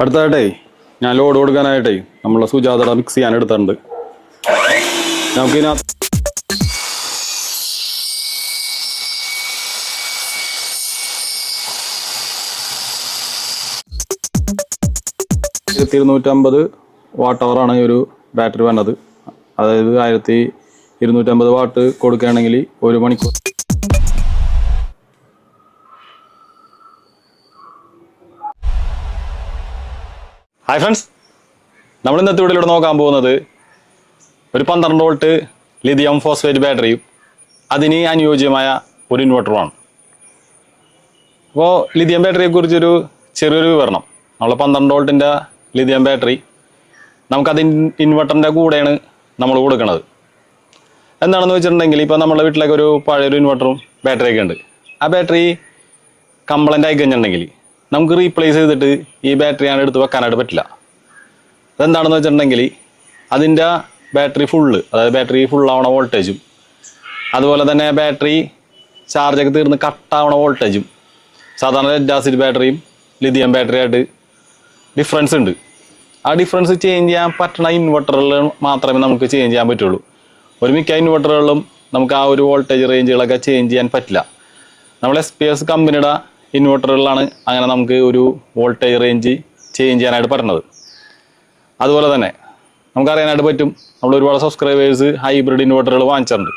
അടുത്തതായിട്ടേ ഞാൻ ലോഡ് കൊടുക്കാനായിട്ടേ നമ്മളെ സുജാതട മിക്സ് ചെയ്യാൻ എടുത്തിട്ടുണ്ട്. നമുക്കിതിനകത്ത് ആയിരത്തി ഇരുന്നൂറ്റമ്പത് വാട്ട് അവറാണ് ഈ ഒരു ബാറ്ററി വേണ്ടത്. അതായത് ആയിരത്തി ഇരുന്നൂറ്റമ്പത് വാട്ട് കൊടുക്കുകയാണെങ്കിൽ ഒരു മണിക്കൂർ ഹായ് ഫ്രണ്ട്സ് നമ്മൾ ഇന്നത്തെ വീഡിയോയിലൂടെ നോക്കാൻ പോകുന്നത് ഒരു പന്ത്രണ്ട് വോൾട്ട് ലിഥിയം ഫോസ്ഫേറ്റ് ബാറ്ററിയും അതിന് അനുയോജ്യമായ ഒരു ഇൻവെർട്ടറുമാണ് അപ്പോൾ ലിഥിയം ബാറ്ററിയെ കുറിച്ചൊരു ചെറിയൊരു വിവരണം. നമ്മൾ പന്ത്രണ്ട് വോൾട്ടിന്റെ ലിഥിയം ബാറ്ററി നമുക്കത് ഇൻവെർട്ടറിന്റെ കൂടെയാണ് നമ്മൾ കൊടുക്കുന്നത് എന്താണെന്ന് വെച്ചിട്ടുണ്ടെങ്കിൽ ഇപ്പോൾ നമ്മുടെ വീട്ടിലൊക്കെ ഒരു പഴയൊരു ഇൻവെർട്ടറും ബാറ്ററിയൊക്കെ ഉണ്ട്. ആ ബാറ്ററി കംപ്ലൈന്റ് ആയി കഴിഞ്ഞിട്ടുണ്ടെങ്കിൽ നമുക്ക് റീപ്ലേസ് ചെയ്തിട്ട് ഈ ബാറ്ററി ആണ് എടുത്ത് വെക്കാനായിട്ട് പറ്റില്ല. അതെന്താണെന്ന് വെച്ചിട്ടുണ്ടെങ്കിൽ അതിന്റെ ബാറ്ററി ഫുള്ള് അതായത് ബാറ്ററി ഫുള്ളാവണ വോൾട്ടേജും അതുപോലെ തന്നെ ബാറ്ററി ചാർജൊക്കെ തീർന്ന് കട്ടാവണ വോൾട്ടേജും സാധാരണ ലെഡ് ബാറ്ററിയും ലിഥിയം ബാറ്ററിയായിട്ട് ഡിഫറൻസ് ഉണ്ട്. ആ ഡിഫറൻസ് ചേഞ്ച് ചെയ്യാൻ പറ്റണ ഇൻവെർട്ടറിൽ മാത്രമേ നമുക്ക് ചേഞ്ച് ചെയ്യാൻ പറ്റുള്ളൂ. ഒരു മിക്ക ഇൻവെർട്ടറുകളിലും നമുക്ക് ആ ഒരു വോൾട്ടേജ് റേഞ്ചുകളൊക്കെ ചേഞ്ച് ചെയ്യാൻ പറ്റില്ല. നമ്മൾ എസ് പി എസ് കമ്പനിയുടെ ഇൻവെർട്ടറുകളിലാണ് അങ്ങനെ നമുക്ക് ഒരു വോൾട്ടേജ് റേഞ്ച് ചേഞ്ച് ചെയ്യാനായിട്ട് പറ്റുന്നത്. അതുപോലെ തന്നെ നമുക്കറിയാനായിട്ട് പറ്റും നമ്മൾ ഒരുപാട് സബ്സ്ക്രൈബേഴ്സ് ഹൈബ്രിഡ് ഇൻവെർട്ടറുകൾ വാങ്ങിച്ചിട്ടുണ്ട്.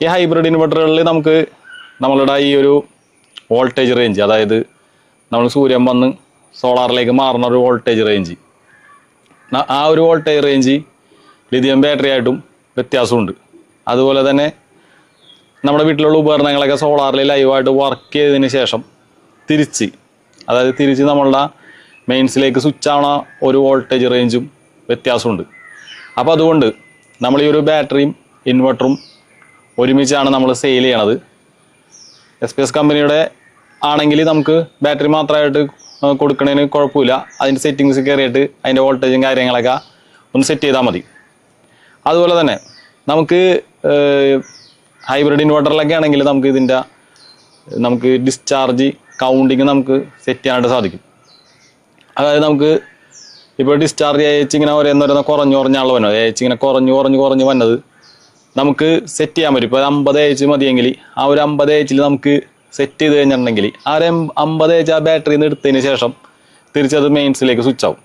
ഈ ഹൈബ്രിഡ് ഇൻവെർട്ടറുകളിൽ നമുക്ക് നമ്മളുടെ ഈ ഒരു വോൾട്ടേജ് റേഞ്ച് അതായത് നമ്മൾ സൂര്യൻ വന്ന് സോളാറിലേക്ക് മാറുന്ന ഒരു വോൾട്ടേജ് റേഞ്ച് ആ ഒരു വോൾട്ടേജ് റേഞ്ച് ലിഥിയം ബാറ്ററി ആയിട്ടും വ്യത്യാസമുണ്ട്. അതുപോലെ തന്നെ നമ്മുടെ വീട്ടിലുള്ള ഉപകരണങ്ങളൊക്കെ സോളാറിൽ ലൈവായിട്ട് വർക്ക് ചെയ്തതിന് ശേഷം തിരിച്ച് അതായത് തിരിച്ച് നമ്മളുടെ മെയിൻസിലേക്ക് സ്വിച്ച് ആവണ ഒരു വോൾട്ടേജ് റേഞ്ചും വ്യത്യാസമുണ്ട്. അപ്പോൾ അതുകൊണ്ട് നമ്മൾ ഈ ഒരു ബാറ്ററിയും ഇൻവെർട്ടറും ഒരുമിച്ചാണ് നമ്മൾ സെയിൽ ചെയ്യണത്. എസ് പി എസ് കമ്പനിയുടെ ആണെങ്കിൽ നമുക്ക് ബാറ്ററി മാത്രമായിട്ട് കൊടുക്കുന്നതിന് കുഴപ്പമില്ല. അതിന്റെ സെറ്റിങ്സ് കയറിയിട്ട് അതിന്റെ വോൾട്ടേജും കാര്യങ്ങളൊക്കെ ഒന്ന് സെറ്റ് ചെയ്താൽ മതി. അതുപോലെ തന്നെ നമുക്ക് ഹൈബ്രിഡ് ഇൻവെർട്ടറിലൊക്കെ ആണെങ്കിൽ നമുക്ക് ഇതിന്റെ നമുക്ക് ഡിസ്ചാർജ് കൗണ്ടിങ് നമുക്ക് സെറ്റ് ചെയ്യാനായിട്ട് സാധിക്കും. അതായത് നമുക്ക് ഇപ്പോൾ ഡിസ്ചാർജ് അയച്ച് ഇങ്ങനെ ഓരോന്നോരോന്ന് കുറഞ്ഞു കുറഞ്ഞാണല്ലോ വന്നത് അയച്ച് ഇങ്ങനെ കുറഞ്ഞു കുറഞ്ഞു കുറഞ്ഞ് വന്നത് നമുക്ക് സെറ്റ് ചെയ്യാൻ പറ്റും. ഇപ്പോൾ അമ്പത് ഏച്ച് മതിയെങ്കിൽ ആ ഒരു അമ്പത് ഏച്ചിൽ നമുക്ക് സെറ്റ് ചെയ്ത് കഴിഞ്ഞിട്ടുണ്ടെങ്കിൽ ആ ഒരു അമ്പത് ഏച്ച് ആ ബാറ്ററിയിൽ നിന്ന് എടുത്തതിന് ശേഷം തിരിച്ചത് മെയിൻസിലേക്ക് സ്വിച്ച് ആവും.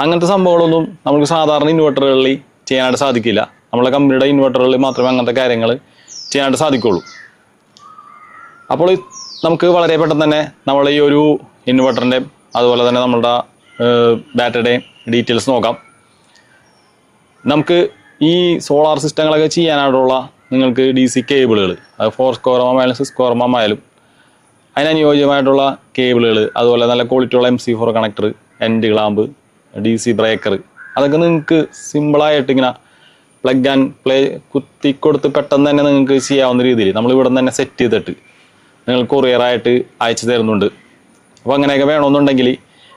അങ്ങനത്തെ സംഭവങ്ങളൊന്നും നമുക്ക് സാധാരണ ഇൻവെർട്ടറുകളിൽ ചെയ്യാനായിട്ട് സാധിക്കില്ല. നമ്മളെ കമ്പനിയുടെ ഇൻവെർട്ടറുകളിൽ മാത്രമേ അങ്ങനത്തെ കാര്യങ്ങൾ ചെയ്യാനായിട്ട് സാധിക്കുള്ളൂ അപ്പോൾ നമുക്ക് വളരെ പെട്ടെന്ന് തന്നെ നമ്മൾ ഈ ഒരു ഇൻവെർട്ടറിന്റെയും അതുപോലെ തന്നെ നമ്മളുടെ ബാറ്ററിയുടെയും ഡീറ്റെയിൽസ് നോക്കാം. നമുക്ക് ഈ സോളാർ സിസ്റ്റങ്ങളൊക്കെ ചെയ്യാനായിട്ടുള്ള നിങ്ങൾക്ക് ഡി സി കേബിളുകൾ അത് ഫോർ സ്കോറമായാലും സിക്സ് സ്കോറമായാലും അതിനനുയോജ്യമായിട്ടുള്ള കേബിളുകൾ അതുപോലെ നല്ല ക്വാളിറ്റിയുള്ള M C four connector and clamp D C breaker അതൊക്കെ നിങ്ങൾക്ക് സിമ്പിളായിട്ട് ഇങ്ങനെ പ്ലഗ് ആൻഡ് പ്ലേ കുത്തി കൊടുത്ത് പെട്ടെന്ന് തന്നെ നിങ്ങൾക്ക് ചെയ്യാവുന്ന രീതിയിൽ നമ്മൾ ഇവിടെ തന്നെ സെറ്റ് ചെയ്തിട്ട് നിങ്ങൾ കൊറിയറായിട്ട് അയച്ചു തരുന്നുണ്ട്. അപ്പോൾ അങ്ങനെയൊക്കെ വേണമെന്നുണ്ടെങ്കിൽ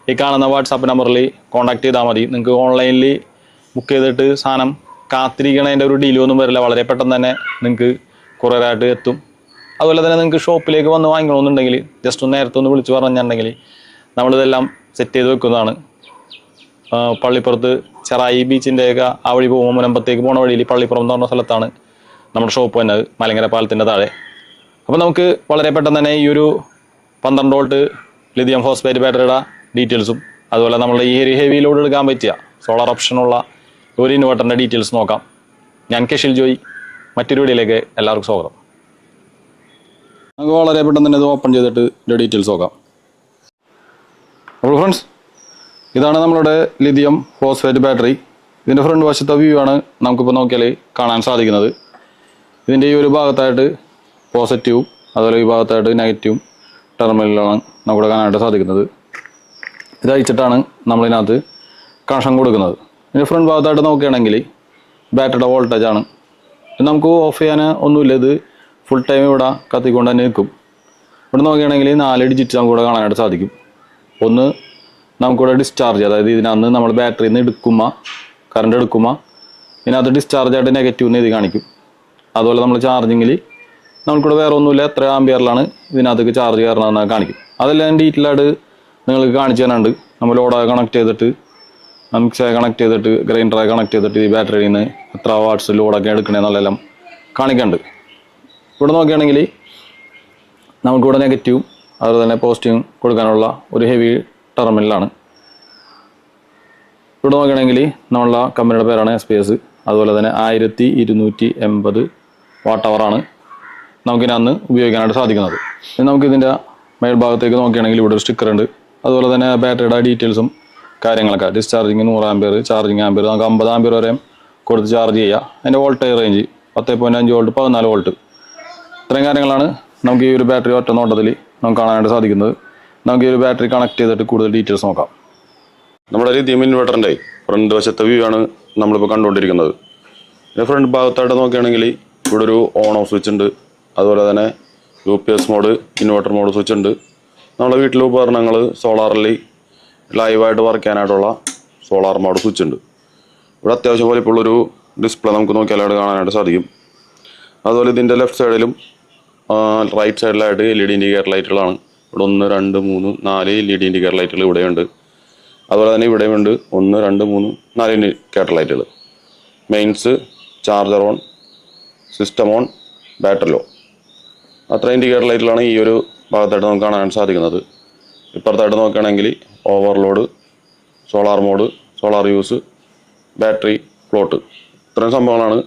ഈ കാണുന്ന വാട്സാപ്പ് നമ്പറിൽ കോൺടാക്ട് ചെയ്താൽ മതി. നിങ്ങൾക്ക് ഓൺലൈനിൽ ബുക്ക് ചെയ്തിട്ട് സാധനം കാത്തിരിക്കണതിന്റെ ഒരു ഡീലും ഒന്നും വരില്ല. വളരെ പെട്ടെന്ന് തന്നെ നിങ്ങൾക്ക് കൊറിയറായിട്ട് എത്തും. അതുപോലെ തന്നെ നിങ്ങൾക്ക് ഷോപ്പിലേക്ക് വന്ന് വാങ്ങിക്കണമെന്നുണ്ടെങ്കിൽ ജസ്റ്റ് ഒന്ന് നേരത്തെ ഒന്ന് വിളിച്ച് പറഞ്ഞിട്ടുണ്ടെങ്കിൽ നമ്മളിതെല്ലാം സെറ്റ് ചെയ്ത് വെക്കുന്നതാണ്. പള്ളിപ്പുറത്ത് ചെറായി ബീച്ചിന്റെയൊക്കെ ആ വഴി പോകുമ്പോൾ മുനമ്പത്തേക്ക് പോണ വഴിയിൽ പള്ളിപ്പുറം എന്ന് പറഞ്ഞ സ്ഥലത്താണ് നമ്മുടെ ഷോപ്പ് വന്നത് മലങ്കര പാലത്തിന്റെ താഴെ. അപ്പോൾ നമുക്ക് വളരെ പെട്ടെന്ന് തന്നെ ഈ ഒരു പന്ത്രണ്ട് വോൾട്ട് ലിഥിയം ഫോസ്ഫേറ്റ് ബാറ്ററിയുടെ ഡീറ്റെയിൽസും അതുപോലെ നമ്മൾ ഈ ഒരു ഹെവി ലോഡ് എടുക്കാൻ പറ്റിയ സോളാർ ഓപ്ഷനുള്ള ഒരു ഇൻവെർട്ടറിന്റെ ഡീറ്റെയിൽസ് നോക്കാം. ഞാൻ കെഷിൽ ജോയി മറ്റൊരു വീഡിയോയിലേക്ക് എല്ലാവർക്കും സ്വാഗതം. നമുക്ക് വളരെ പെട്ടെന്ന് തന്നെ ഇത് ഓപ്പൺ ചെയ്തിട്ട് ഇതിന്റെ ഡീറ്റെയിൽസ് നോക്കാം. അപ്പോൾ ഫ്രണ്ട്സ് ഇതാണ് നമ്മളുടെ ലിഥിയം ഫോസ്ഫേറ്റ് ബാറ്ററി. ഇതിന്റെ ഫ്രണ്ട് വശത്തെ വ്യൂ ആണ് നമുക്കിപ്പോൾ നോക്കിയാൽ കാണാൻ സാധിക്കുന്നത്. ഇതിന്റെ ഈ ഒരു ഭാഗത്തായിട്ട് പോസിറ്റീവും അതുപോലെ ഈ ഭാഗത്തായിട്ട് നെഗറ്റീവും ടെർമിനലാണ് നമുക്ക് കാണാനായിട്ട് സാധിക്കുന്നത്. ഇത് അയച്ചിട്ടാണ് നമ്മളിതിനകത്ത് കണക്ഷൻ കൊടുക്കുന്നത്. ഇതിന്റെ ഫ്രണ്ട് ഭാഗത്തായിട്ട് നോക്കുകയാണെങ്കിൽ ബാറ്ററിയുടെ വോൾട്ടേജ് ആണ്. നമുക്ക് ഓഫ് ചെയ്യാൻ ഒന്നുമില്ല. ഇത് ഫുൾ ടൈം ഇവിടെ കത്തിക്കൊണ്ട് തന്നെ നിൽക്കും. ഇവിടെ നോക്കുകയാണെങ്കിൽ നാല് ഡിജിറ്റ് നമുക്ക് ഇവിടെ കാണാനായിട്ട് സാധിക്കും. ഒന്ന് നമുക്കിവിടെ ഡിസ്ചാർജ് അതായത് ഇതിനകത്ത് നമ്മൾ ബാറ്ററിയിൽ നിന്ന് എടുക്കുമ്പോൾ കറണ്ട് എടുക്കുമ്പോൾ ഇതിനകത്ത് ഡിസ്ചാർജ് ആയിട്ട് നെഗറ്റീവ് എന്ന് ഇത് കാണിക്കും. അതുപോലെ നമ്മൾ ചാർജിങ്ങിൽ നമുക്കിവിടെ വേറെ ഒന്നുമില്ല എത്ര ആംബിയറിലാണ് ഇതിനകത്തേക്ക് ചാർജ് കയറണമെന്ന് കാണിക്കും. അതെല്ലാം ഡീറ്റെയിൽ നിങ്ങൾക്ക് കാണിച്ചു തരാനുണ്ട്. നമ്മൾ ലോഡായി കണക്ട് ചെയ്തിട്ട് മിക്സായി കണക്ട് ചെയ്തിട്ട് ഗ്രൈൻഡറായി കണക്ട് ചെയ്തിട്ട് ഈ ബാറ്ററിയിൽ നിന്ന് എത്ര വാട്ട്സ് ലോഡൊക്കെ എടുക്കണമെന്നെല്ലാം കാണിക്കുന്നുണ്ട് ഇവിടെ നോക്കുകയാണെങ്കിൽ നമുക്കിവിടെ നെഗറ്റീവും അതുപോലെ തന്നെ പോസിറ്റീവും കൊടുക്കാനുള്ള ഒരു ഹെവി ടെർമിനലാണ്. ഇവിടെ നോക്കുകയാണെങ്കിൽ നമ്മളുടെ കമ്പനിയുടെ പേരാണ് എസ് പി എസ് അതുപോലെ തന്നെ ആയിരത്തി ഇരുന്നൂറ്റി എൺപത് വാട്ട് അവറാണ് നമുക്കിനന്ന് ഉപയോഗിക്കാനായിട്ട് സാധിക്കുന്നത്. ഇനി നമുക്കിതിന്റെ മേൽഭാഗത്തേക്ക് നോക്കുകയാണെങ്കിൽ ഇവിടെ ഒരു സ്റ്റിക്കർ ഉണ്ട്. അതുപോലെ തന്നെ ബാറ്ററിയുടെ ഡീറ്റെയിൽസും കാര്യങ്ങളൊക്കെ. ഡിസ്ചാർജിങ് നൂറ് ആംപിയർ ചാർജിങ് ആംപിയർ നമുക്ക് അമ്പത് ആംപിയർ വരെ കൊടുത്ത് ചാർജ് ചെയ്യുക. അതിന്റെ വോൾട്ടേജ് റേഞ്ച് പത്ത് പോയിന്റ് അഞ്ച് വോൾട്ട് പതിനാല് വോൾട്ട് ഇത്രയും കാര്യങ്ങളാണ് നമുക്ക് ഈ ഒരു ബാറ്ററി ഒറ്റ നോട്ടത്തിൽ നമുക്ക് കാണാനായിട്ട് സാധിക്കുന്നത്. നമുക്ക് ഈ ഒരു ബാറ്ററി കണക്ട് ചെയ്തിട്ട് കൂടുതൽ ഡീറ്റെയിൽസ് നോക്കാം. നമ്മുടെ ലിഥിയം ഇൻവെർട്ടറിന്റെ ഫ്രണ്ട് വശത്തെ വ്യൂ ആണ് നമ്മളിപ്പോൾ കണ്ടുകൊണ്ടിരിക്കുന്നത്. പിന്നെ ഫ്രണ്ട് ഭാഗത്തായിട്ട് നോക്കുകയാണെങ്കിൽ ഇവിടെ ഒരു ഓൺ ഓഫ് സ്വിച്ച് ഉണ്ട്. അതുപോലെ തന്നെ U P S mode inverter mode switch ഉണ്ട്. നമ്മുടെ വീട്ടിലെ ഉപകരണങ്ങൾ സോളാറിൽ ലൈവായിട്ട് വർക്ക് ചെയ്യാനായിട്ടുള്ള സോളാർ മോഡ് സ്വിച്ച് ഉണ്ട്. ഇവിടെ അത്യാവശ്യം പോലെ ഇപ്പോൾ ഒരു ഡിസ്പ്ലേ നമുക്ക് നോക്കിയാലായിട്ട് കാണാനായിട്ട് സാധിക്കും. അതുപോലെ ഇതിന്റെ ലെഫ്റ്റ് സൈഡിലും റൈറ്റ് സൈഡിലായിട്ട് എൽ ഇ ഡി ഇൻഡിക്കേറ്റർ ലൈറ്റുകളാണ് ഇവിടെ ഒന്ന് രണ്ട് മൂന്ന് നാല് എൽ ഇ ഡി ഇൻഡിക്കേറ്റർ ലൈറ്റുകൾ ഇവിടെയുണ്ട്. അതുപോലെ തന്നെ ഇവിടെയുണ്ട് ഒന്ന് രണ്ട് മൂന്ന് നാല് ഇൻഡിക്കേറ്റർ ലൈറ്റുകൾ mains charger on system on battery low അത്ര ഇൻഡിക്കേറ്റർ ലൈറ്റിലാണ് ഈ ഒരു ഭാഗത്തായിട്ട് നമുക്ക് കാണാൻ സാധിക്കുന്നത്. ഇപ്പുറത്തായിട്ട് നോക്കുകയാണെങ്കിൽ overload solar mode solar use battery float ഇത്രയും സംഭവങ്ങളാണ്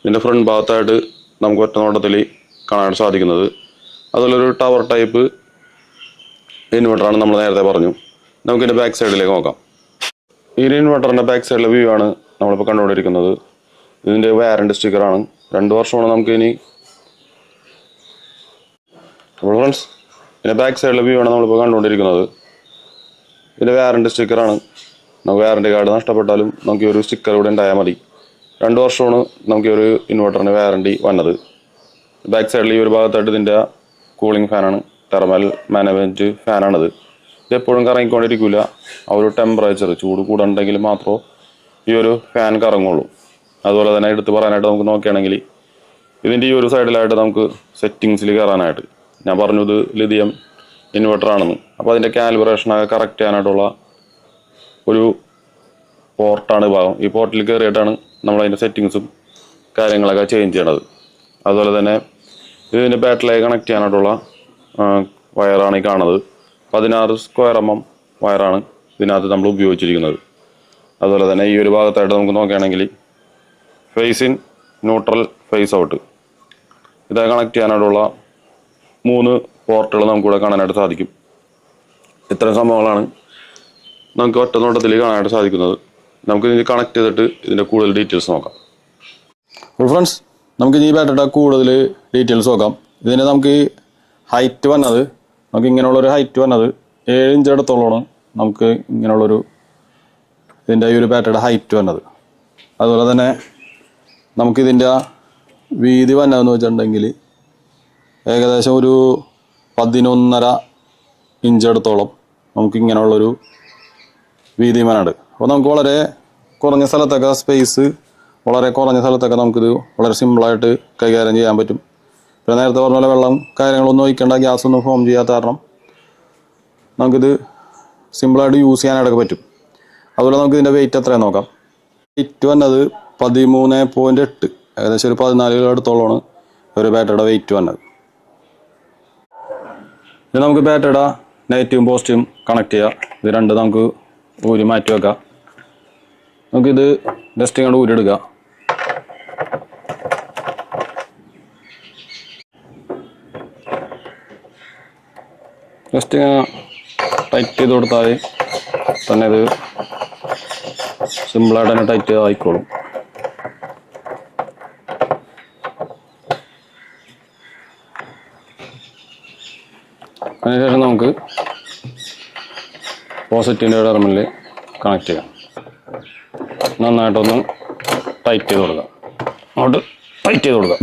ഇതിന്റെ ഫ്രണ്ട് ഭാഗത്തായിട്ട് നമുക്ക് ഒറ്റ നോട്ടത്തിൽ കാണാൻ സാധിക്കുന്നത്. അതുപോലൊരു ടവർ ടൈപ്പ് ഇൻവെർട്ടറാണ് നമ്മൾ നേരത്തെ പറഞ്ഞു. നമുക്കിതിന്റെ ബാക്ക് സൈഡിലേക്ക് നോക്കാം. ഈ ഇൻവെർട്ടറിന്റെ ബാക്ക് സൈഡിലെ വ്യൂ ആണ് നമ്മളിപ്പോൾ കണ്ടുകൊണ്ടിരിക്കുന്നത്. ഇതിന്റെ വാറണ്ടി സ്റ്റിക്കറാണ് രണ്ട് വർഷമാണ് നമുക്ക് ഇനി. അപ്പോൾ ഫ്രണ്ട്സ് ഇതിന്റെ ബാക്ക് സൈഡിലെ വ്യൂ ആണ് നമ്മളിപ്പോൾ കണ്ടുകൊണ്ടിരിക്കുന്നത്. ഇതിന്റെ വാറണ്ടി സ്റ്റിക്കറാണ് നമുക്ക് വാറണ്ടി കാർഡ് നഷ്ടപ്പെട്ടാലും നമുക്ക് ഈ ഒരു സ്റ്റിക്കർ ഇവിടെ ഉണ്ടായാൽ മതി. രണ്ട് വർഷമാണ് നമുക്ക് ഈ ഒരു ഇൻവെർട്ടറിന് വാറണ്ടി വന്നത്. ബാക്ക് സൈഡിൽ ഈ ഒരു ഭാഗത്തായിട്ട് ഇതിന്റെ കൂളിംഗ് ഫാനാണ് തെർമൽ മാനേജ്മെന്റ് ഫാനാണിത് ഇത് എപ്പോഴും കറങ്ങിക്കൊണ്ടിരിക്കില്ല ആ ഒരു ടെമ്പറേച്ചർ ചൂട് കൂടുണ്ടെങ്കിൽ മാത്രമേ ഈ ഒരു ഫാൻ കറങ്ങുള്ളൂ. അതുപോലെ തന്നെ എടുത്ത് പറയാനായിട്ട് നമുക്ക് നോക്കുകയാണെങ്കിൽ ഇതിന്റെ ഈ ഒരു സൈഡിലായിട്ട് നമുക്ക് സെറ്റിങ്സിൽ കയറാനായിട്ട്. ഞാൻ പറഞ്ഞു ഇത് ലിഥിയം ഇൻവെർട്ടറാണെന്ന് അപ്പോൾ അതിന്റെ കാലിബ്രേഷനൊക്കെ കറക്റ്റ് ചെയ്യാനായിട്ടുള്ള ഒരു പോർട്ടാണ് ഭാഗം. ഈ പോർട്ടിൽ കയറിയിട്ടാണ് നമ്മളതിന്റെ സെറ്റിങ്സും കാര്യങ്ങളൊക്കെ ചേഞ്ച് ചെയ്യണത്. അതുപോലെ തന്നെ ഇതിന്റെ ബാറ്ററിലേക്ക് കണക്ട് ചെയ്യാനായിട്ടുള്ള വയറാണ് ഈ കാണുന്നത്. പതിനാറ് സ്ക്വയർ എം എം വയറാണ് ഇതിനകത്ത് നമ്മൾ ഉപയോഗിച്ചിരിക്കുന്നത്. അതുപോലെ തന്നെ ഈ ഒരു ഭാഗത്തായിട്ട് നമുക്ക് നോക്കുകയാണെങ്കിൽ phase in neutral phase out ഇത് കണക്ട് ചെയ്യാനായിട്ടുള്ള മൂന്ന് പോർട്ടുകൾ നമുക്കിവിടെ കാണാനായിട്ട് സാധിക്കും. ഇത്തരം സംഭവങ്ങളാണ് നമുക്ക് ഒറ്റ നോട്ടത്തിൽ കാണാനായിട്ട് സാധിക്കുന്നത്. നമുക്ക് ഇതിന് കണക്ട് ചെയ്തിട്ട് ഇതിന്റെ കൂടുതൽ ഡീറ്റെയിൽസ് നോക്കാം. ഫ്രണ്ട്സ് നമുക്ക് ഈ ബാറ്ററിയുടെ കൂടുതൽ ഡീറ്റെയിൽസ് നോക്കാം. ഇതിനെ നമുക്ക് ഹൈറ്റ് വന്നത് നമുക്ക് ഇങ്ങനെയുള്ളൊരു ഹൈറ്റ് വന്നത് ഏഴ് ഇഞ്ച് അടുത്തോളമാണ് നമുക്ക് ഇങ്ങനെയുള്ളൊരു ഇതിന്റെ ഈ ഒരു ബാറ്ററിയുടെ ഹൈറ്റ് വന്നത്. അതുപോലെ തന്നെ നമുക്കിതിന്റെ വീതി വന്നതെന്ന് വെച്ചിട്ടുണ്ടെങ്കിൽ ഏകദേശം ഒരു പതിനൊന്നര ഇഞ്ച് അടുത്തോളം നമുക്ക് ഇങ്ങനെയുള്ളൊരു വീതിമാനാണ് അപ്പോൾ നമുക്ക് വളരെ കുറഞ്ഞ സ്ഥലത്തൊക്കെ സ്പേസ് വളരെ കുറഞ്ഞ സ്ഥലത്തൊക്കെ നമുക്കിത് വളരെ സിമ്പിളായിട്ട് കൈകാര്യം ചെയ്യാൻ പറ്റും. പിന്നെ നേരത്തെ പറഞ്ഞ പോലെ വെള്ളം കാര്യങ്ങളൊന്നും ഒഴിക്കേണ്ട ഗ്യാസ് ഒന്നും ഫോം ചെയ്യാത്ത കാരണം നമുക്കിത് സിമ്പിളായിട്ട് യൂസ് ചെയ്യാനായിട്ടൊക്കെ പറ്റും. അതുപോലെ നമുക്ക് ഇതിന്റെ വെയിറ്റ് എത്രയാണ് നോക്കാം. വെയിറ്റ് വന്നത് പതിമൂന്ന് പോയിന്റ് എട്ട് ഏകദേശം ഒരു പതിനാല് കിലോ അടുത്തോളമാണ് ഒരു ബാറ്ററിയുടെ വെയിറ്റ് വന്നത്. ഇത് നമുക്ക് ബാറ്ററിയുടെ നെഗറ്റീവും പോസിറ്റീവും കണക്ട് ചെയ്യാം. ഇത് രണ്ട് നമുക്ക് ഊരി മാറ്റി വെക്കാം. നമുക്കിത് ജസ്റ്റ് ഇങ്ങോട്ട് ഊരിയെടുക്കുക ജസ്റ്റ് ഇങ്ങനെ ടൈറ്റ് ചെയ്ത് കൊടുത്താൽ തന്നെ ഇത് സിമ്പിളായിട്ട് തന്നെ ടൈറ്റ് ആയിക്കോളും. അതിനുശേഷം നമുക്ക് പോസിറ്റീവിന്റെ ടെർമിനൽ കണക്ട് ചെയ്യാം. നന്നായിട്ടൊന്ന് ടൈറ്റ് ചെയ്ത് കൊടുക്കാം. അങ്ങോട്ട് ടൈറ്റ് ചെയ്ത് കൊടുക്കാം.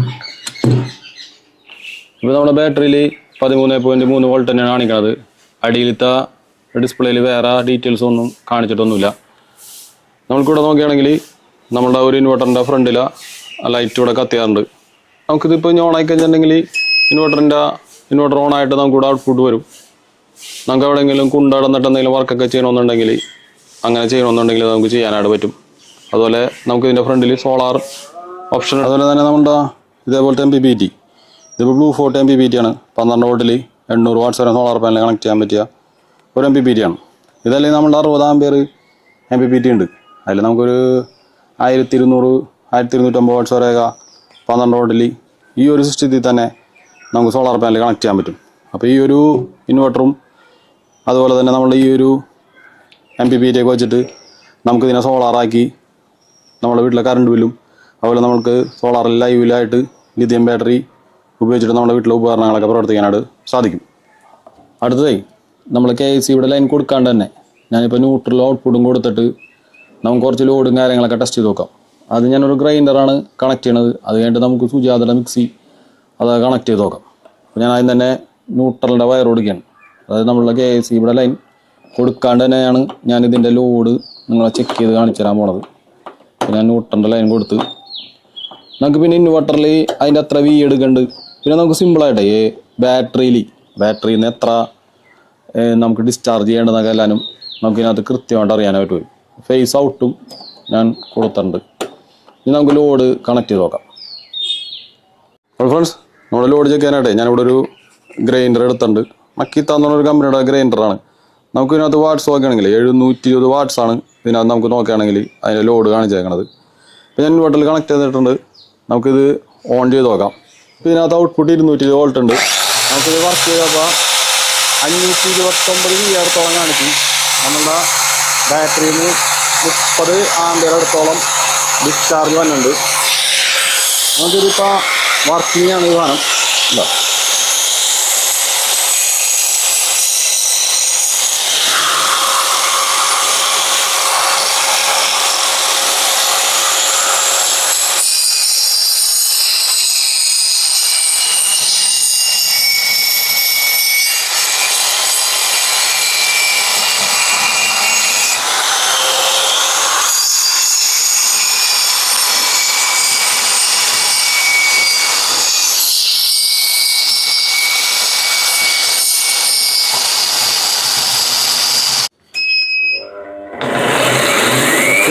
ഇപ്പോൾ നമ്മുടെ ബാറ്ററിയിൽ പതിമൂന്ന് പോയിന്റ് മൂന്ന് വോൾട്ട് തന്നെയാണ് കാണിക്കുന്നത് അടിയിലത്തെ ഡിസ്പ്ലേയിൽ വേറെ ഡീറ്റെയിൽസ് ഒന്നും കാണിച്ചിട്ടൊന്നുമില്ല. നമ്മൾക്കിവിടെ നോക്കുകയാണെങ്കിൽ നമ്മുടെ ഒരു ഇൻവെർട്ടറിന്റെ ഫ്രണ്ടിലെ ലൈറ്റ് ഇവിടെ കത്തിയാറുണ്ട്. നമുക്കിതിപ്പോൾ ഇനി ഓൺ ആയി കഴിഞ്ഞിട്ടുണ്ടെങ്കിൽ ഇൻവെർട്ടറിന്റെ ഇൻവെർട്ടർ ഓൺ ആയിട്ട് നമുക്കിവിടെ ഔട്ട്പുട്ട് വരും. നമുക്ക് എവിടെയെങ്കിലും കുണ്ടടന്നിട്ട് എന്തെങ്കിലും വർക്കൊക്കെ ചെയ്യണമെന്നുണ്ടെങ്കിൽ അങ്ങനെ ചെയ്യണമെന്നുണ്ടെങ്കിൽ നമുക്ക് ചെയ്യാനായിട്ട് പറ്റും. അതുപോലെ നമുക്ക് ഇതിന്റെ ഫ്രണ്ടിൽ സോളാർ ഓപ്ഷൻ അതുപോലെ തന്നെ നമ്മുടെ ഇതേപോലത്തെ എം പി പി ടി ഇതിപ്പോൾ blue fort M B B T ആണ്. പന്ത്രണ്ട് വോട്ടിൽ എണ്ണൂറ് വാട്ട്സ് വരെ സോളാർ പാനൽ കണക്ട് ചെയ്യാൻ പറ്റിയ ഒരു എം ബി ബി ടി ആണ്. ഇതല്ലെങ്കിൽ നമ്മുടെ അറുപതാം പേര് എം ബി ബി ടി ഉണ്ട്. അതിൽ നമുക്കൊരു ആയിരത്തി ഇരുന്നൂറ് ആയിരത്തി ഇരുന്നൂറ്റമ്പത് വാട്ട്സ് വരെയൊക്കെ പന്ത്രണ്ട് വോട്ടിൽ ഈ ഒരു സിസ്റ്റത്തിൽ തന്നെ നമുക്ക് സോളാർ പാനൽ കണക്ട് ചെയ്യാൻ പറ്റും. അപ്പോൾ ഈ ഒരു ഇൻവെർട്ടറും അതുപോലെ തന്നെ നമ്മൾ ഈ ഒരു എം പി ബി ടി ഒക്കെ വെച്ചിട്ട് നമുക്കിതിനെ സോളാറാക്കി നമ്മുടെ വീട്ടിലെ കറണ്ട് ബില്ലും അതുപോലെ നമുക്ക് സോളാറിൽ ലൈവിലായിട്ട് ലിഥിയം ബാറ്ററി ഉപയോഗിച്ചിട്ട് നമ്മുടെ വീട്ടിലെ ഉപകരണങ്ങളൊക്കെ പ്രവർത്തിക്കാനായിട്ട് സാധിക്കും. അടുത്തതായി നമ്മൾ കെ എസ് സിയുടെ ലൈൻ കൊടുക്കാണ്ട് തന്നെ ഞാനിപ്പോൾ ന്യൂട്രൽ ഔട്ട്പുട്ടും കൊടുത്തിട്ട് നമുക്ക് കുറച്ച് ലോഡും കാര്യങ്ങളൊക്കെ ടെസ്റ്റ് ചെയ്ത് നോക്കാം. അത് ഞാനൊരു ഗ്രൈൻഡറാണ് കണക്ട് ചെയ്യണത്. അത് കഴിഞ്ഞിട്ട് നമുക്ക് സുജാതയുടെ മിക്സി അത് കണക്ട് ചെയ്ത് നോക്കാം. അപ്പോൾ ഞാൻ ആദ്യം തന്നെ ന്യൂട്രലിന്റെ വയർ കൊടുക്കുകയാണ്. അതായത് നമ്മളുടെ കെ എസ് സിയുടെ ലൈൻ കൊടുക്കാണ്ട് തന്നെയാണ് ഞാൻ ഇതിന്റെ ലോഡ് നിങ്ങളെ ചെക്ക് ചെയ്ത് കാണിച്ചു തരാൻ പോണത്. ഞാൻ ന്യൂട്രലിന്റെ ലൈൻ കൊടുത്ത് നമുക്ക് പിന്നെ ഇൻവെർട്ടറിൽ അതിന്റെ അത്ര വി എടുക്കുന്നുണ്ട് പിന്നെ നമുക്ക് സിമ്പിളായിട്ട് ഈ ബാറ്ററിയിൽ ബാറ്ററിയിൽ നിന്ന് എത്ര നമുക്ക് ഡിസ്ചാർജ് ചെയ്യേണ്ടതെന്നൊക്കെ എല്ലാവരും നമുക്കിതിനകത്ത് കൃത്യമായിട്ട് അറിയാനായിട്ട് വരും ഫേസ് ഔട്ടും ഞാൻ കൊടുത്തിട്ടുണ്ട്. ഇനി നമുക്ക് ലോഡ് കണക്ട് ചെയ്ത് നോക്കാം. അപ്പോൾ ഫ്രണ്ട്സ് നമ്മുടെ ലോഡ് ചെക്ക് ചെയ്യാനായിട്ടേ ഞാനിവിടെ ഒരു ഗ്രൈൻഡർ എടുത്തിട്ടുണ്ട്. മക്കിത്ത എന്ന് പറഞ്ഞൊരു കമ്പനിയുടെ ഗ്രൈൻഡറാണ് നമുക്ക് ഇതിനകത്ത് വാട്ട്സ് നോക്കുകയാണെങ്കിൽ എഴുന്നൂറ്റി ഇരുപത് വാട്ട്സ് ആണ് ഇതിനകത്ത് നമുക്ക് നോക്കുകയാണെങ്കിൽ അതിന്റെ ലോഡ് കാണിച്ചേക്കണത്. ഇപ്പോൾ ഞാൻ വീട്ടിൽ കണക്ട് ചെയ്തിട്ടുണ്ട്. നമുക്കിത് ഓൺ ചെയ്ത് നോക്കാം. ഇതിനകത്ത് ഔട്ട്പുട്ട് ഇരുന്നൂറ്റി വോൾട്ട് ഉണ്ട്. നമുക്കിത് വർക്ക് ചെയ്തപ്പോൾ അഞ്ഞൂറ്റി ഇരുപത്തൊമ്പത് വി അടുത്തോളം കാണിക്കും നമ്മളുടെ ബാറ്ററിയിൽ നിന്ന് മുപ്പത് ആംബിയർ അടുത്തോളം ഡിസ്ചാർജ് വന്നിട്ടുണ്ട്. നമുക്കിതിപ്പോൾ വർക്കിംഗ് ആണ് ഈ സാധനം ഇതാ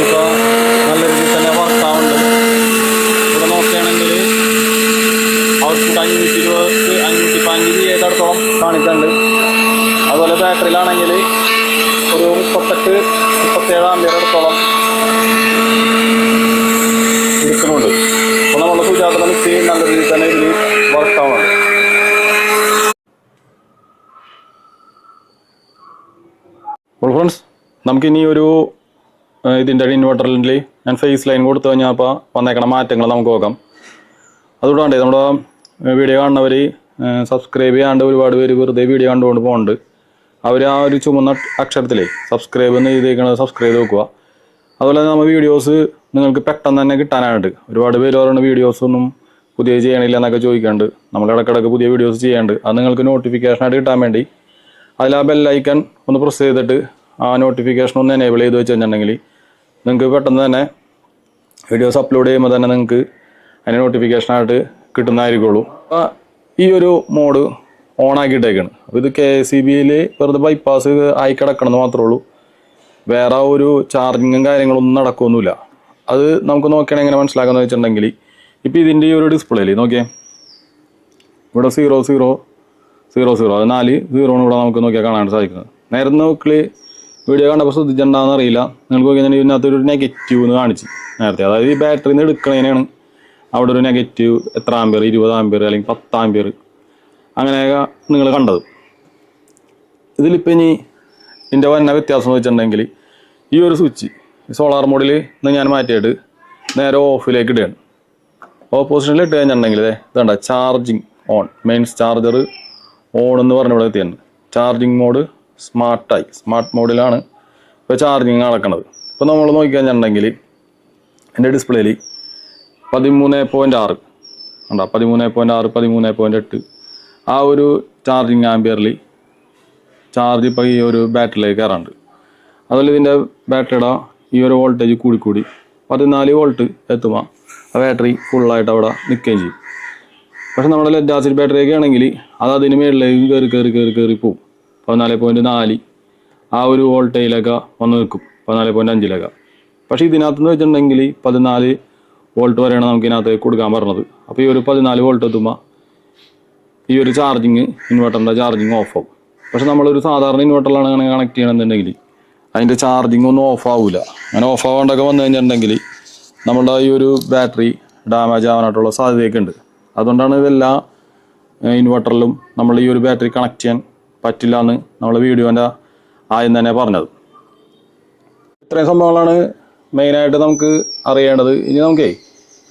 ഇപ്പോൾ നല്ല രീതിയിൽ തന്നെ വർക്ക് ആവുന്നുണ്ട് ഇവിടെ നോക്കുകയാണെങ്കിൽ ഔട്ട്പുട്ട് അഞ്ഞൂറ്റി ഇരുപത് അഞ്ഞൂറ്റി പതിനഞ്ച് ചെയ്തടത്തോളം കാണിക്കുന്നുണ്ട് അതുപോലെ ബാറ്ററിയിലാണെങ്കിൽ ഒരു മുപ്പത്തെട്ട് മുപ്പത്തേഴ് ആംബിയർ അടുത്തോളം എടുക്കുന്നുണ്ട് അപ്പോൾ നമ്മൾ സുജാത മിക്സി നല്ല രീതിയിൽ തന്നെ ഇതിൽ വർക്ക് ആവുന്നുണ്ട് അപ്പോൾ ഫ്രണ്ട്സ് നമുക്കിനി ഒരു ഇതിന്റെ ഇൻവെർട്ടറിൽ ഞാൻ ഫേസ് ലൈൻ കൊടുത്തു കഴിഞ്ഞാൽ അപ്പോൾ വന്നേക്കണ മാറ്റങ്ങൾ നമുക്ക് നോക്കാം. അതുകൊണ്ടാണ്ട് നമ്മുടെ വീഡിയോ കാണുന്നവർ സബ്സ്ക്രൈബ് ചെയ്യാണ്ട് ഒരുപാട് പേര് വെറുതെ വീഡിയോ കണ്ടുകൊണ്ട് പോകുന്നുണ്ട് അവർ ആ ഒരു ചുമന്ന അക്ഷരത്തിലേ സബ്സ്ക്രൈബ് എന്ന് എഴുതിയിരിക്കണത് സബ്സ്ക്രൈബ് നോക്കുക അതുപോലെ നമ്മൾ വീഡിയോസ് നിങ്ങൾക്ക് പെട്ടെന്ന് തന്നെ കിട്ടാനായിട്ട് ഒരുപാട് പേര് പറയുന്ന വീഡിയോസ് ഒന്നും പുതിയ ചെയ്യണില്ല എന്നൊക്കെ ചോദിക്കാണ്ട് നമ്മൾ ഇടയ്ക്കിടയ്ക്ക് പുതിയ വീഡിയോസ് ചെയ്യാണ്ട് അത് നിങ്ങൾക്ക് നോട്ടിഫിക്കേഷനായിട്ട് കിട്ടാൻ വേണ്ടി അതിൽ ആ ബെല്ലൈക്കൺ ഒന്ന് പ്രസ് ചെയ്തിട്ട് ആ നോട്ടിഫിക്കേഷൻ ഒന്ന് എനേബിൾ ചെയ്ത് വെച്ച് കഴിഞ്ഞിട്ടുണ്ടെങ്കിൽ നിങ്ങൾക്ക് പെട്ടെന്ന് തന്നെ വീഡിയോസ് അപ്ലോഡ് ചെയ്യുമ്പോൾ തന്നെ നിങ്ങൾക്ക് അതിന് നോട്ടിഫിക്കേഷനായിട്ട് കിട്ടുന്നതായിരിക്കുള്ളൂ. അപ്പോൾ ഈ ഒരു മോഡ് ഓൺ ആക്കിയിട്ടേക്കാണ്. അപ്പോൾ ഇത് കെ സി ബിയിൽ വെറുതെ ബൈപ്പാസ് ആയി കിടക്കണമെന്ന് മാത്രമേ ഉള്ളൂ. വേറെ ഒരു ചാർജിങ്ങും കാര്യങ്ങളൊന്നും നടക്കുകയൊന്നുമില്ല അത് നമുക്ക് നോക്കിയാണെങ്കിൽ എങ്ങനെ മനസ്സിലാക്കാമെന്ന് വെച്ചിട്ടുണ്ടെങ്കിൽ ഇപ്പോൾ ഇതിന്റെ ഈ ഒരു ഡിസ്പ്ലേയിൽ നോക്കിയേ. ഇവിടെ സീറോ സീറോ സീറോ സീറോ അത് നാല് സീറോണ് ഇവിടെ നമുക്ക് നോക്കിയാൽ കാണാൻ സാധിക്കുന്നത്. നേരം നോക്കി വീഡിയോ കണ്ടപ്പോൾ ശ്രദ്ധിച്ചിട്ടുണ്ടാകുന്ന അറിയില്ല. നിങ്ങൾക്ക് നോക്കിയാൽ ഇതിനകത്ത് ഒരു നെഗറ്റീവ് എന്ന് കാണിച്ചു നേരത്തെ. അതായത് ഈ ബാറ്ററിയിൽ നിന്ന് എടുക്കണേനാണ്. അവിടെ ഒരു നെഗറ്റീവ് എത്ര ആംപിയർ ഇരുപത് ആംപിയർ അല്ലെങ്കിൽ പത്ത് ആംപിയർ അങ്ങനെ നിങ്ങൾ കണ്ടത്. ഇതിലിപ്പോൾ ഇനി ഇതിന്റെ വന്ന വ്യത്യാസം വെച്ചിട്ടുണ്ടെങ്കിൽ ഈ ഒരു സ്വിച്ച് സോളാർ മോഡിൽ നിന്ന് ഞാൻ മാറ്റിയിട്ട് നേരെ ഓഫിലേക്ക് ഇടുകയാണ്. ഓപ്പോസിഷനിൽ ഇട്ട് കഴിഞ്ഞിട്ടുണ്ടെങ്കിൽ ഇതേ ഇതണ്ട charging on mains charger on എന്ന് പറഞ്ഞ ഇവിടെ എത്തിയാണ് ചാർജിങ് മോഡ് സ്മാർട്ടായി സ്മാർട്ട് മോഡിലാണ് ഇപ്പോൾ ചാർജിങ് നടക്കുന്നത് ഇപ്പോൾ നമ്മൾ നോക്കിക്കഴിഞ്ഞിട്ടുണ്ടെങ്കിൽ എന്റെ ഡിസ്പ്ലേയിൽ പതിമൂന്ന് പോയിന്റ് ആറ് ഉണ്ടോ പതിമൂന്ന് പോയിന്റ് ആറ് പതിമൂന്ന് പോയിന്റ് എട്ട് ആ ഒരു ചാർജിങ് ആംബിയറിൽ ചാർജ് ഇപ്പോൾ ഈ ഒരു ബാറ്ററിയിലേക്ക് കയറാറുണ്ട് അതുപോലെ ഇതിന്റെ ബാറ്ററിയുടെ ഈ ഒരു വോൾട്ടേജ് കൂടിക്കൂടി പതിനാല് വോൾട്ട് എത്തുമ്പോൾ ആ ബാറ്ററി ഫുള്ളായിട്ട് അവിടെ നിൽക്കുകയും ചെയ്യും. പക്ഷെ നമ്മുടെ ലെഡ് ആസിഡ് ബാറ്ററി ഒക്കെ ആണെങ്കിൽ അത് അതിന് മേളിലേക്ക് കയറി കയറി കയറി കയറി പോവും. പതിനാല് പോയിന്റ് നാല്. ആ ഒരു വോൾട്ടേജിലൊക്കെ വന്ന് നിൽക്കും. പതിനാല് പോയിന്റ് അഞ്ചിലൊക്കെ. പക്ഷേ ഇതിനകത്തുനിന്ന് വെച്ചിട്ടുണ്ടെങ്കിൽ പതിനാല് വോൾട്ട് വരെയാണ് നമുക്ക് ഇതിനകത്ത് കൊടുക്കാൻ പറഞ്ഞത്. അപ്പോൾ ഈ ഒരു പതിനാല് വോൾട്ട് എത്തുമ്പോൾ ഈ ഒരു ചാർജിങ് ഇൻവെർട്ടറിന്റെ ചാർജിങ് ഓഫ് ആവും പക്ഷെ നമ്മളൊരു സാധാരണ ഇൻവെർട്ടറിലാണ് അങ്ങനെ കണക്ട് ചെയ്യണമെന്നുണ്ടെങ്കിൽ അതിന്റെ ചാർജിങ് ഒന്നും ഓഫ് ആവില്ല അങ്ങനെ ഓഫ് ആവാണ്ടൊക്കെ വന്നു കഴിഞ്ഞിട്ടുണ്ടെങ്കിൽ നമ്മളുടെ ഈ ഒരു ബാറ്ററി ഡാമേജ് ആവാനായിട്ടുള്ള സാധ്യതയൊക്കെ ഉണ്ട്. അതുകൊണ്ടാണ് ഇതെല്ലാ ഇൻവെർട്ടറിലും നമ്മൾ ഈ ഒരു ബാറ്ററി കണക്ട് ചെയ്യാൻ പറ്റില്ല എന്ന് നമ്മൾ വീഡിയോന്റെ ആദ്യം തന്നെ പറഞ്ഞത്. ഇത്രയും സംഭവങ്ങളാണ് മെയിനായിട്ട് നമുക്ക് അറിയേണ്ടത്. ഇനി നമുക്കേ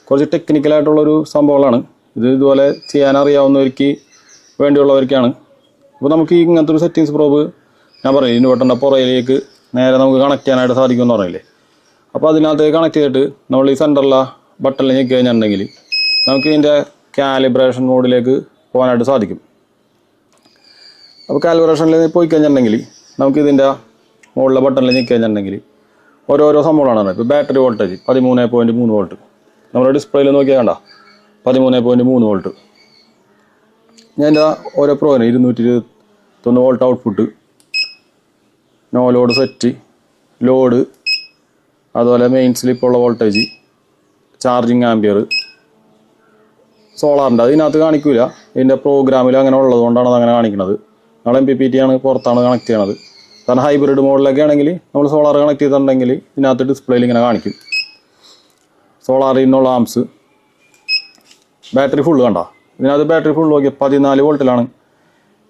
കുറച്ച് ടെക്നിക്കലായിട്ടുള്ളൊരു സംഭവങ്ങളാണ്. ഇത് ഇതുപോലെ ചെയ്യാൻ അറിയാവുന്നവർക്ക് വേണ്ടിയുള്ളവർക്കാണ്. അപ്പോൾ നമുക്ക് ഇങ്ങനത്തെ ഒരു സെറ്റിങ്സ് പ്രോബ് ഞാൻ പറയും ഇൻവെർട്ടറിന്റെ പുറയിലേക്ക് നേരെ നമുക്ക് കണക്ട് ചെയ്യാനായിട്ട് സാധിക്കുമെന്ന് പറഞ്ഞില്ലേ. അപ്പോൾ അതിനകത്ത് കണക്ട് ചെയ്തിട്ട് നമ്മൾ ഈ സെന്ററിലെ ബട്ടണിൽ ഞെക്കി കഴിഞ്ഞിട്ടുണ്ടെങ്കിൽ നമുക്ക് ഇതിന്റെ കാലിബ്രേഷൻ മോഡിലേക്ക് പോകാനായിട്ട് സാധിക്കും. അപ്പോൾ കാലിബ്രേഷനിൽ പോയി കഴിഞ്ഞിട്ടുണ്ടെങ്കിൽ നമുക്കിതിന്റെ മുകളിലെ ബട്ടണിൽ ഞെക്കി കഴിഞ്ഞിട്ടുണ്ടെങ്കിൽ ഓരോരോ സംഭവമാണ് ഇപ്പോൾ ബാറ്ററി വോൾട്ടേജ് പതിമൂന്ന് പോയിന്റ് മൂന്ന് വോൾട്ട് നമ്മുടെ ഡിസ്പ്ലേയിൽ നോക്കിയാൽ കണ്ട പതിമൂന്ന് പോയിന്റ് മൂന്ന് വോൾട്ട് ഞാൻ ഓരോ പ്രോഗ്രാം ഇരുന്നൂറ്റി ഇരുപത്തൊന്ന് volt output no load set load അതുപോലെ മെയിൻ സ്ലിപ്പുള്ള വോൾട്ടേജ് ചാർജിങ് ആംബിയർ സോളാറിന്റെ. അതിനകത്ത് കാണിക്കില്ല ഇതിന്റെ പ്രോഗ്രാമിൽ അങ്ങനെ ഉള്ളതുകൊണ്ടാണ് അത് അങ്ങനെ കാണിക്കുന്നത് നമ്മൾ എം പി പി ടി ആണ് പുറത്താണ് കണക്ട് ചെയ്യണത്. കാരണം ഹൈബ്രിഡ് മോഡലൊക്കെ ആണെങ്കിൽ നമ്മൾ സോളാർ കണക്ട് ചെയ്തിട്ടുണ്ടെങ്കിൽ ഇതിനകത്ത് ഡിസ്പ്ലേയിൽ ഇങ്ങനെ കാണിക്കും. സോളാറിൽ നിന്നുള്ള ആംസ് ബാറ്ററി ഫുള്ള് കണ്ട? ഇതിനകത്ത് ബാറ്ററി ഫുള്ള് നോക്കി പതിനാല് വോൾട്ടിലാണ്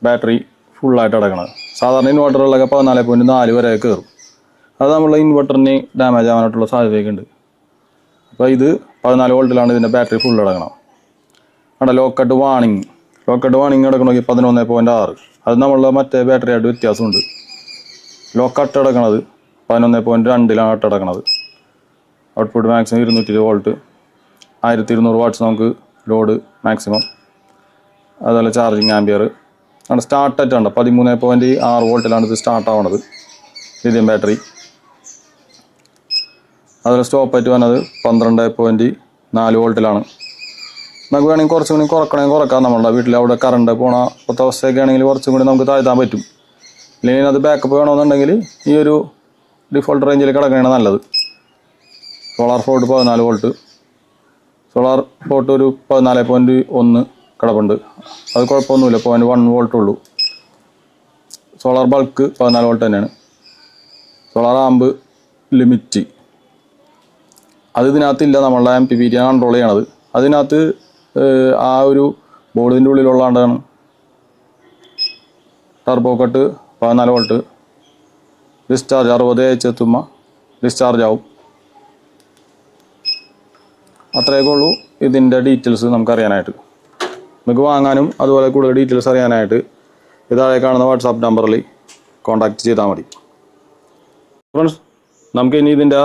ബാറ്ററി ഫുള്ളായിട്ട് കിടക്കുന്നത് സാധാരണ ഇൻവെർട്ടറുകളിലൊക്കെ പതിനാല് പോയിന്റ് നാല് വരെ കയറും അത് നമ്മളെ ഇൻവെർട്ടറിന് ഡാമേജ് ആവാനായിട്ടുള്ള സാധ്യതയൊക്കെ ഉണ്ട്. അപ്പോൾ ഇത് പതിനാല് വോൾട്ടിലാണ് ഇതിന്റെ ബാറ്ററി ഫുൾ കിടക്കണം അവിടെ ലോക്കട്ട് വാണിംഗ് ലോക്കട്ട് വാണിംഗ് കിടക്കണ നോക്കി പതിനൊന്ന് പോയിന്റ് ആറ്. അത് നമ്മളുടെ മറ്റേ ബാറ്ററി ആയിട്ട് വ്യത്യാസമുണ്ട്. ലോക്കട്ട് കിടക്കണത് പതിനൊന്ന് പോയിന്റ് രണ്ടിലാണ് അട്ട് കിടക്കണത് ഔട്ട്പുട്ട് മാക്സിമം ഇരുന്നൂറ്റി ഇരുപത് വോൾട്ട് ആയിരത്തി ഇരുന്നൂറ് വാട്ട്സ് നമുക്ക് ലോഡ് മാക്സിമം അതുപോലെ ചാർജിങ് ആംബിയർ ആണ് സ്റ്റാർട്ട് അറ്റ് ഉണ്ട് പതിമൂന്ന് പോയിന്റ് ആറ് വോൾട്ടിലാണ് ഇത് സ്റ്റാർട്ട് ആവണത്. ലിഥിയം ബാറ്ററി അതുപോലെ സ്റ്റോപ്പ് അറ്റ് വന്നത് പന്ത്രണ്ട് പോയിന്റ് നാല് വോൾട്ടിലാണ് നമുക്ക് വേണമെങ്കിൽ കുറച്ചും കൂടി കുറക്കണമെങ്കിൽ കുറക്കാം. നമ്മളുടെ വീട്ടിൽ അവിടെ കറണ്ട് പോണ പത്ത് അവസ്ഥയൊക്കെ ആണെങ്കിൽ കുറച്ചും കൂടി നമുക്ക് താഴ്ത്താൻ പറ്റും. ഇല്ലെങ്കിൽ അത് ബാക്കപ്പ് വേണമെന്നുണ്ടെങ്കിൽ ഈ ഒരു ഡിഫോൾട്ട് റേഞ്ചിൽ കിടക്കുകയാണ് നല്ലത്. സോളാർ ഫോർട്ട് പതിനാല് വോൾട്ട് സോളാർ ഫോർട്ട് ഒരു പതിനാല് പോയിന്റ് ഒന്ന് കിടപ്പുണ്ട്. അത് കുഴപ്പമൊന്നുമില്ല. പോയിന്റ് വൺ വോൾട്ട് ഉള്ളൂ. സോളാർ ബൾക്ക് പതിനാല് വോൾട്ട് തന്നെയാണ്. സോളാർ ആമ്പ് ലിമിറ്റ് അത് ഇതിനകത്തില്ല. നമ്മളുടെ M P P T control ചെയ്യണത്. അതിനകത്ത് ആ ഒരു ബോർഡിന്റെ ഉള്ളിലുള്ളതാണ് ടർബോ കട്ട് പതിനാല് വോൾട്ട് ഡിസ്ചാർജ് അറുപത് എച്ച് എത്തുമ്പോൾ ഡിസ്ചാർജ് ആവും. അത്രയൊക്കെ ഉള്ളൂ ഇതിന്റെ ഡീറ്റെയിൽസ് നമുക്കറിയാനായിട്ട്. നമുക്ക് വാങ്ങാനും അതുപോലെ കൂടുതൽ ഡീറ്റെയിൽസ് അറിയാനായിട്ട് ഇതാഴെ കാണുന്ന വാട്സാപ്പ് നമ്പറിൽ കോൺടാക്ട് ചെയ്താൽ മതി. ഫ്രണ്ട്സ് നമുക്ക് ഇനി ഇതിന്റെ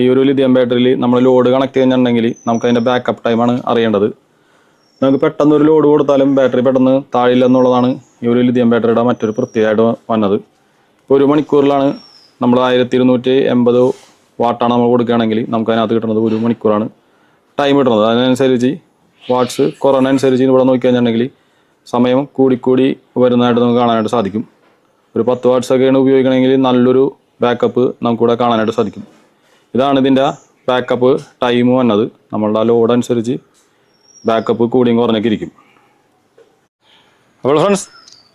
ഈ ഒരു ലിഥിയം ബാറ്ററിയിൽ നമ്മൾ ലോഡ് കണക്ട് ചെയ്യുന്നുണ്ടെങ്കിൽ നമുക്ക് അതിന്റെ ബാക്കപ്പ് ടൈമാണ് അറിയേണ്ടത്. നമുക്ക് പെട്ടെന്ന് ഒരു ലോഡ് കൊടുത്താലും ബാറ്ററി പെട്ടെന്ന് താഴില്ല എന്നുള്ളതാണ് ഈ ഒരു ലിഥിയം ബാറ്ററിയുടെ മറ്റൊരു പ്രത്യേകമായിട്ട് വന്നത്. ഒരു മണിക്കൂറിലാണ് നമ്മൾ ആയിരത്തി ഇരുന്നൂറ്റി എൺപത് വാട്ടാണ് നമ്മൾ കൊടുക്കുകയാണെങ്കിൽ നമുക്ക് അതിനകത്ത് കിട്ടുന്നത് ഒരു മണിക്കൂറാണ് ടൈം കിട്ടുന്നത്. അതിനനുസരിച്ച് വാട്ട്സ് കുറവിനനുസരിച്ച് ഇവിടെ നോക്കി കഴിഞ്ഞിട്ടുണ്ടെങ്കിൽ സമയം കൂടിക്കൂടി വരുന്നതായിട്ട് നമുക്ക് കാണാനായിട്ട് സാധിക്കും. ഒരു പത്ത് വാട്ട്സൊക്കെയാണ് ഉപയോഗിക്കണമെങ്കിൽ നല്ലൊരു ബാക്കപ്പ് നമുക്കിവിടെ കാണാനായിട്ട് സാധിക്കും. ഇതാണ് ഇതിന്റെ ബാക്കപ്പ് ടൈം വന്നത്. നമ്മളുടെ ലോഡ് അനുസരിച്ച് ബാക്കപ്പ് കൂടിയും കുറഞ്ഞൊക്കെ ഇരിക്കും. അപ്പോൾ ഫ്രണ്ട്സ്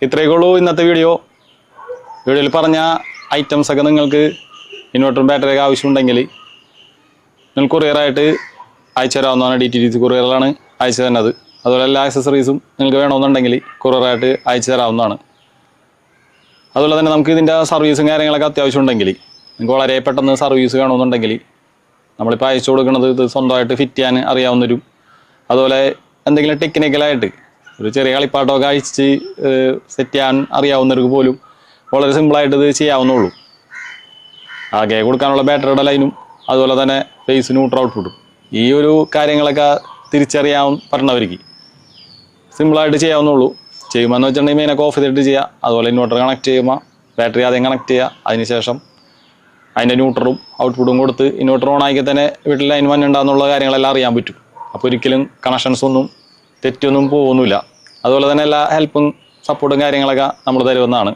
ഇത്രയൊക്കെ ഉള്ളൂ ഇന്നത്തെ വീഡിയോ വീഡിയോയിൽ പറഞ്ഞ ഐറ്റംസ് ഒക്കെ നിങ്ങൾക്ക് ഇൻവെർട്ടറും ബാറ്ററിയൊക്കെ ആവശ്യമുണ്ടെങ്കിൽ നിങ്ങൾ കൊറിയറായിട്ട് അയച്ചു തരാവുന്നതാണ് ഡി ടി ഡി സി കൊറിയറിലാണ് അയച്ചു തരുന്നത്. അതുപോലെ എല്ലാ ആക്സസറീസും നിങ്ങൾക്ക് വേണമെന്നുണ്ടെങ്കിൽ കൊറിയറായിട്ട് അയച്ചു തരാവുന്നതാണ്. അതുപോലെ തന്നെ നമുക്ക് ഇതിന്റെ സർവീസും കാര്യങ്ങളൊക്കെ അത്യാവശ്യം ഉണ്ടെങ്കിൽ നിങ്ങൾക്ക് വളരെ പെട്ടെന്ന് സർവീസ് വേണമെന്നുണ്ടെങ്കിൽ നമ്മളിപ്പോൾ അയച്ചു കൊടുക്കുന്നത് ഇത് സ്വന്തമായിട്ട് ഫിറ്റ് ചെയ്യാൻ അറിയാവുന്നൊരു അതുപോലെ എന്തെങ്കിലും ടെക്നിക്കലായിട്ട് ഒരു ചെറിയ കളിപ്പാട്ടമൊക്കെ അയച്ച് സെറ്റ് ചെയ്യാൻ അറിയാവുന്നവർക്ക് പോലും വളരെ സിമ്പിളായിട്ട് ഇത് ചെയ്യാവുന്നുള്ളൂ ആകെ കൊടുക്കാനുള്ള ബാറ്ററിയുടെ ലൈനും അതുപോലെ തന്നെ ഫേസ് ന്യൂട്രൽ ഔട്ട്പുട്ടും ഈ ഒരു കാര്യങ്ങളൊക്കെ തിരിച്ചറിയാൻ പറ്റുന്നവർക്ക് സിമ്പിളായിട്ട് ചെയ്യാവുന്നുള്ളൂ ചെയ്യുമ്പോൾ എന്ന് വെച്ചിട്ടുണ്ടെങ്കിൽ മെയിനൊക്കെ ഓഫ് ചെയ്തിട്ട് ചെയ്യുക അതുപോലെ ഇൻവെർട്ടർ കണക്ട് ചെയ്യുമ്പോൾ ബാറ്ററി ആദ്യം കണക്ട് ചെയ്യുക അതിനുശേഷം അതിന്റെ ന്യൂട്രലും ഔട്ട്പുട്ടും കൊടുത്ത് ഇൻവെർട്ടർ ഓൺ ആക്കി തന്നെ വീട്ടിൽ ലൈൻ വൺ ഉണ്ടാകുന്നുള്ള കാര്യങ്ങളെല്ലാം അറിയാൻ പറ്റും. അപ്പോൾ ഒരിക്കലും കണക്ഷൻസ് ഒന്നും തെറ്റൊന്നും പോകുന്നില്ല അതുപോലെ തന്നെ എല്ലാ ഹെൽപ്പും സപ്പോർട്ടും കാര്യങ്ങളൊക്കെ നമ്മൾ തരുമെന്നാണ്.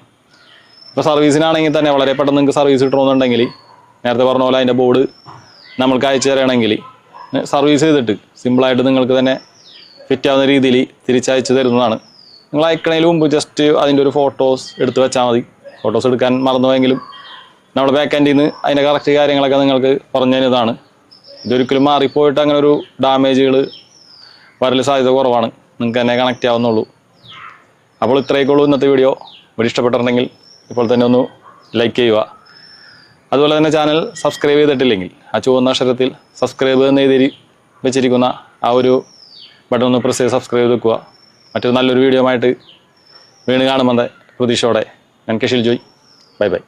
ഇപ്പോൾ സർവീസിനാണെങ്കിൽ തന്നെ വളരെ പെട്ടെന്ന് നിങ്ങൾക്ക് സർവീസ് കിട്ടണമെന്നുണ്ടെങ്കിൽ നേരത്തെ പറഞ്ഞ പോലെ അതിന്റെ ബോർഡ് നമ്മൾക്ക് അയച്ചു തരണമെങ്കിൽ സർവീസ് ചെയ്തിട്ട് സിമ്പിളായിട്ട് നിങ്ങൾക്ക് തന്നെ ഫിറ്റാവുന്ന രീതിയിൽ തിരിച്ചയച്ചു തരുന്നതാണ്. നിങ്ങൾ അയക്കണതിന് മുമ്പ് ജസ്റ്റ് അതിന്റെ ഒരു ഫോട്ടോസ് എടുത്ത് വെച്ചാൽ മതി. ഫോട്ടോസ് എടുക്കാൻ മറന്നുപോയെങ്കിലും നമ്മുടെ ബാക്ക് എൻഡിൽ നിന്ന് അതിന്റെ കറക്റ്റ് കാര്യങ്ങളൊക്കെ നിങ്ങൾക്ക് പറഞ്ഞു തന്നതാണ് ഇതൊരിക്കലും മാറിപ്പോയിട്ട് അങ്ങനെ ഒരു ഡാമേജുകൾ വരൽ സാധ്യത കുറവാണ്. നിങ്ങൾക്ക് തന്നെ കണക്റ്റ് ആവുന്നുള്ളൂ. അപ്പോൾ ഇത്രയൊക്കെയുള്ളൂ ഇന്നത്തെ വീഡിയോ വീഡിയോ ഇഷ്ടപ്പെട്ടിട്ടുണ്ടെങ്കിൽ ഇപ്പോൾ തന്നെ ഒന്ന് ലൈക്ക് ചെയ്യുക. അതുപോലെ തന്നെ ചാനൽ സബ്സ്ക്രൈബ് ചെയ്തിട്ടില്ലെങ്കിൽ ആ ചുവന്ന അക്ഷരത്തിൽ സബ്സ്ക്രൈബ് എന്ന് എഴുതി വെച്ചിരിക്കുന്ന ആ ഒരു ബട്ടൺ ഒന്ന് പ്രസ് ചെയ്ത് സബ്സ്ക്രൈബ് ചെയ്ത് വെക്കുക. മറ്റൊരു നല്ലൊരു വീഡിയോ ആയിട്ട് വീണ് കാണുമെന്ന പ്രതീക്ഷയോടെ ഞാൻ കെഷിൽ ജോയ് ബൈ ബൈ